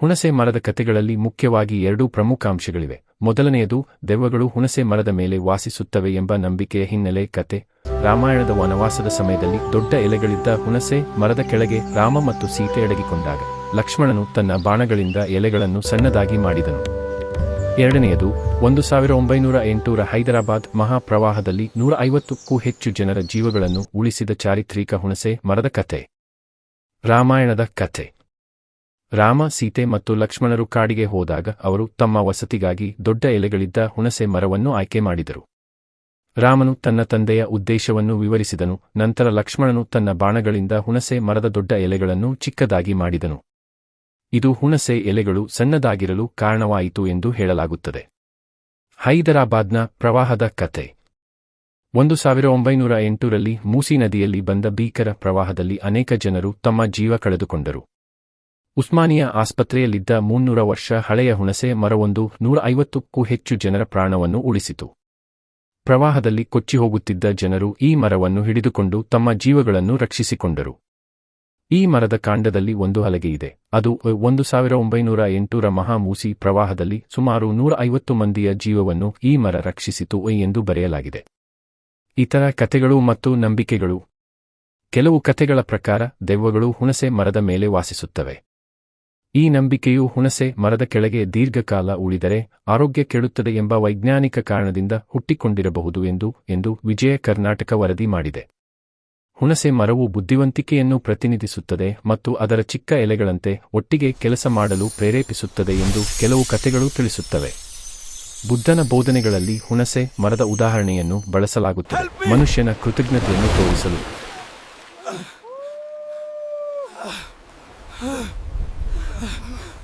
ಹುಣಸೆ ಮರದ ಕಥೆಗಳಲ್ಲಿ ಮುಖ್ಯವಾಗಿ ಎರಡೂ ಪ್ರಮುಖ ಅಂಶಗಳಿವೆ ಮೊದಲನೆಯದು, ದೆವ್ವಗಳು ಹುಣಸೆ ಮರದ ಮೇಲೆ ವಾಸಿಸುತ್ತವೆ ಎಂಬ ನಂಬಿಕೆಯ ಹಿನ್ನೆಲೆ ಕತೆ ರಾಮಾಯಣದ ವನವಾಸದ ಸಮಯದಲ್ಲಿ ದೊಡ್ಡ ಎಲೆಗಳಿದ್ದ ಹುಣಸೆ ಮರದ ಕೆಳಗೆ ರಾಮ ಮತ್ತು ಸೀತೆ ಅಡಗಿಕೊಂಡಾಗ, ಲಕ್ಷ್ಮಣನು ತನ್ನ ಬಾಣಗಳಿಂದ ಎಲೆಗಳನ್ನು ಸಣ್ಣದಾಗಿ ಮಾಡಿದನು. ಎರಡನೆಯದು, ಒಂದು ಸಾವಿರ ಒಂಬೈನೂರ ಎಂಟೂರ ಹೈದರಾಬಾದ್ ಮಹಾಪ್ರವಾಹದಲ್ಲಿ ನೂರ ಐವತ್ತಕ್ಕೂ ಹೆಚ್ಚು ಜನರ ಜೀವಗಳನ್ನು ಉಳಿಸಿದ ಚಾರಿತ್ರಿಕ ಹುಣಸೆ ಮರದ ಕತೆ ರಾಮಾಯಣದ ಕಥೆ. ರಾಮ, ಸೀತೆ ಮತ್ತು ಲಕ್ಷ್ಮಣರು ಕಾಡಿಗೆ ಹೋದಾಗ ಅವರು ತಮ್ಮ ವಸತಿಗಾಗಿ ದೊಡ್ಡ ಎಲೆಗಳಿದ್ದ ಹುಣಸೆ ಮರವನ್ನು ಆಯ್ಕೆ ಮಾಡಿದರು. ರಾಮನು ತನ್ನ ತಂದೆಯ ಉದ್ದೇಶವನ್ನು ವಿವರಿಸಿದನು, ನಂತರ ಲಕ್ಷ್ಮಣನು ತನ್ನ ಬಾಣಗಳಿಂದ ಹುಣಸೆ ಮರದ ದೊಡ್ಡ ಎಲೆಗಳನ್ನು ಚಿಕ್ಕದಾಗಿ ಮಾಡಿದನು. ಇದು ಹುಣಸೆ ಎಲೆಗಳು ಸಣ್ಣದಾಗಿರಲು ಕಾರಣವಾಯಿತು ಎಂದು ಹೇಳಲಾಗುತ್ತದೆ. ಹೈದರಾಬಾದ್ನ ಪ್ರವಾಹದ ಕತೆ ಒಂದು ಸಾವಿರ ಒಂಬೈನೂರ ಎಂಟರಲ್ಲಿ ಮೂಸಿ ನದಿಯಲ್ಲಿ ಬಂದ ಭೀಕರ ಪ್ರವಾಹದಲ್ಲಿ ಅನೇಕ ಜನರು ತಮ್ಮ ಜೀವ ಕಳೆದುಕೊಂಡರು. ಉಸ್ಮಾನಿಯಾ ಆಸ್ಪತ್ರೆಯಲ್ಲಿದ್ದ ಮುನ್ನೂರ ವರ್ಷ ಹಳೆಯ ಹುಣಸೆ ಮರವೊಂದು ನೂರ ಐವತ್ತಕ್ಕೂ ಹೆಚ್ಚು ಜನರ ಪ್ರಾಣವನ್ನು ಉಳಿಸಿತು. ಪ್ರವಾಹದಲ್ಲಿ ಕೊಚ್ಚಿಹೋಗುತ್ತಿದ್ದ ಜನರು ಈ ಮರವನ್ನು ಹಿಡಿದುಕೊಂಡು ತಮ್ಮ ಜೀವಗಳನ್ನು ರಕ್ಷಿಸಿಕೊಂಡರು. ಈ ಮರದ ಕಾಂಡದಲ್ಲಿ ಒಂದು ಹಲಗೆಯಿದೆ ಅದು ಒಂದು ಸಾವಿರ ಒಂಬೈನೂರ ಎಂಟೂರ ಮಹಾಮೂಸಿ ಪ್ರವಾಹದಲ್ಲಿ ಸುಮಾರು ನೂರ ಐವತ್ತು ಮಂದಿಯ ಜೀವವನ್ನು ಈ ಮರ ರಕ್ಷಿಸಿತು ಎಂದು ಬರೆಯಲಾಗಿದೆ. ಇತರ ಕಥೆಗಳು ಮತ್ತು ನಂಬಿಕೆಗಳು. ಕೆಲವು ಕಥೆಗಳ ಪ್ರಕಾರ ದೆವ್ವಗಳು ಹುಣಸೆ ಮರದ ಮೇಲೆ ವಾಸಿಸುತ್ತವೆ. ಈ ನಂಬಿಕೆಯು ಹುಣಸೆ, ಮರದ ಕೆಳಗೆ ದೀರ್ಘಕಾಲ ಉಳಿದರೆ ಆರೋಗ್ಯ ಕೆಡುತ್ತದೆ ಎಂಬ ವೈಜ್ಞಾನಿಕ ಕಾರಣದಿಂದ ಹುಟ್ಟಿಕೊಂಡಿರಬಹುದು ಎಂದು ಎಂದು ವಿಜಯ ಕರ್ನಾಟಕ ವರದಿ ಮಾಡಿದೆ. ಹುಣಸೆ ಮರವು ಬುದ್ಧಿವಂತಿಕೆಯನ್ನು ಪ್ರತಿನಿಧಿಸುತ್ತದೆ ಮತ್ತು ಅದರ ಚಿಕ್ಕ ಎಲೆಗಳಂತೆ ಒಟ್ಟಿಗೆ ಕೆಲಸ ಮಾಡಲು ಪ್ರೇರೇಪಿಸುತ್ತದೆ ಎಂದು ಕೆಲವು ಕಥೆಗಳು ತಿಳಿಸುತ್ತವೆ. ಬುದ್ಧನ ಬೋಧನೆಗಳಲ್ಲಿ ಹುಣಸೆ ಮರದ ಉದಾಹರಣೆಯನ್ನು ಬಳಸಲಾಗುತ್ತದೆ, ಮನುಷ್ಯನ ಕೃತಜ್ಞತೆಯನ್ನು ತೋರಿಸಲು. ハハハハ。